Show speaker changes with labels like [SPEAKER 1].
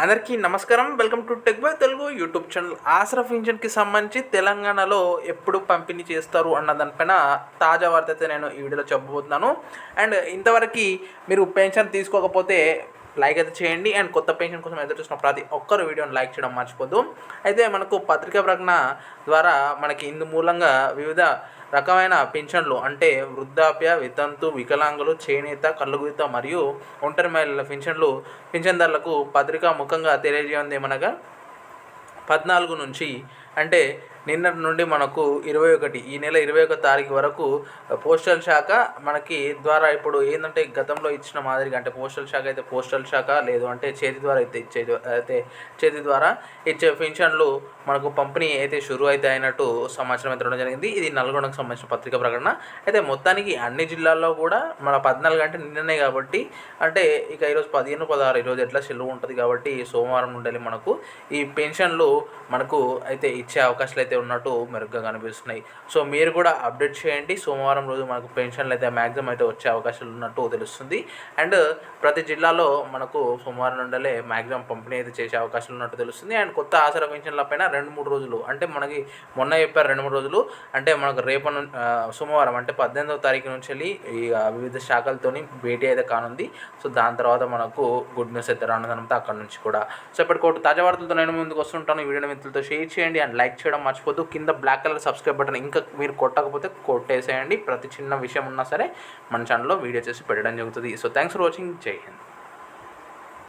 [SPEAKER 1] అందరికీ నమస్కారం. Welcome to tech by Telugu YouTube channel. Aasara పింఛన్కి సంబంధించి తెలంగాణలో ఎప్పుడు పంపిణీ చేస్తారు అన్న దానిపైన తాజా వార్త అయితే నేను ఈ వీడియోలో చెప్పబోతున్నాను. అండ్ ఇంతవరకు మీరు పెన్షన్ తీసుకోకపోతే లైక్ అయితే చేయండి. అండ్ కొత్త పెన్షన్ కోసం ఎదురు చూసిన ప్రతి ఒక్కరు వీడియోని లైక్ చేయడం మర్చిపోద్దు. అయితే మనకు పత్రికా ప్రకటన ద్వారా మనకి ఇందు మూలంగా వివిధ రకమైన పింఛన్లు అంటే వృద్ధాప్య వితంతు వికలాంగులు చేనేత కళ్ళుగుత మరియు ఒంటరి మహిళల పింఛన్లు పింఛన్దారులకు పత్రికా ముఖంగా తెలియజేయంది ఏమనగా? పద్నాలుగు నుంచి అంటే నిన్నటి నుండి మనకు ఇరవై ఒకటి ఈ నెల ఇరవై ఒక తారీఖు వరకు పోస్టల్ శాఖ మనకి ద్వారా ఇప్పుడు ఏంటంటే గతంలో ఇచ్చిన మాదిరిగా అంటే పోస్టల్ శాఖ అయితే పోస్టల్ శాఖ లేదు అంటే చేతి ద్వారా అయితే ఇచ్చే అయితే చేతి ద్వారా ఇచ్చే పెన్షన్లు మనకు పంపిణీ అయితే షురు అయితే అయినట్టు సమాచారం అయితే జరిగింది. ఇది నల్గొండకు సంబంధించిన పత్రిక ప్రకటన. అయితే మొత్తానికి అన్ని జిల్లాల్లో కూడా మన పద్నాలుగు అంటే నిన్ననే కాబట్టి అంటే ఇక ఈరోజు పదిహేను పదహారు ఈరోజు ఎట్లా సెలవు ఉంటుంది కాబట్టి సోమవారం నుండి మనకు ఈ పెన్షన్లు మనకు అయితే ఇచ్చే అవకాశాలు అయితే ఉన్నట్టు మెరుగ్గా కనిపిస్తున్నాయి. సో మీరు కూడా అప్డేట్ చేయండి. సోమవారం రోజు మనకు పెన్షన్లు అయితే మ్యాక్సిమం అయితే వచ్చే అవకాశాలు ఉన్నట్టు తెలుస్తుంది. అండ్ ప్రతి జిల్లాలో మనకు సోమవారం నుండలే మ్యాక్సిమం పంపిణీ అయితే చేసే అవకాశాలు ఉన్నట్టు తెలుస్తుంది. అండ్ కొత్త ఆసరా పెన్షన్ల పైన రెండు మూడు రోజులు అంటే మనకి మొన్న చెప్పారు రెండు మూడు రోజులు అంటే మనకు రేపు సోమవారం అంటే పద్దెనిమిదవ తారీఖు నుంచి వెళ్ళి ఈ వివిధ శాఖలతోని భేటీ అయితే కానుంది. సో దాని తర్వాత మనకు గుడ్ న్యూస్ అయితే రానుందనంతా అక్కడ నుంచి కూడా. సో ఇప్పటికోటి తాజా వార్తలతో నేను ముందుకు వస్తుంటాను. ఈ వీడియోని మిత్రులతో షేర్ చేయండి. అండ్ లైక్ చేయడం మర్చిపోద్దు. కింద బ్లాక్ కలర్ సబ్స్క్రైబ్ బటన్ ఇంకా మీరు కొట్టకపోతే కొట్టేసేయండి. ప్రతి చిన్న విషయం ఉన్నా సరే మన ఛానల్లో వీడియో చేసి పెట్టడం జరుగుతుంది. సో థ్యాంక్స్ ఫర్ వాచింగ్ జై హింద్